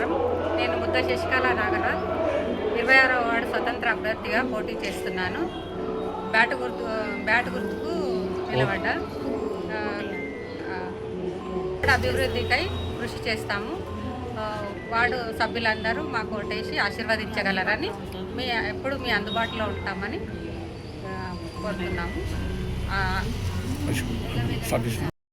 క్షేత్రం నేను ముద్ద శశికళ నాగరాజ్ ఇరవై ఆరో వార్డు స్వతంత్ర అభ్యర్థిగా పోటీ చేస్తున్నాను. బ్యాట్ గుర్తు బ్యాట్ గుర్తుకు నిలబడ్డా అభివృద్ధికై కృషి చేస్తాము. వార్డు సభ్యులందరూ మాకు ఓటేసి ఆశీర్వదించగలరని మీ ఎప్పుడు మీ అందుబాటులో ఉంటామని కోరుతున్నాము.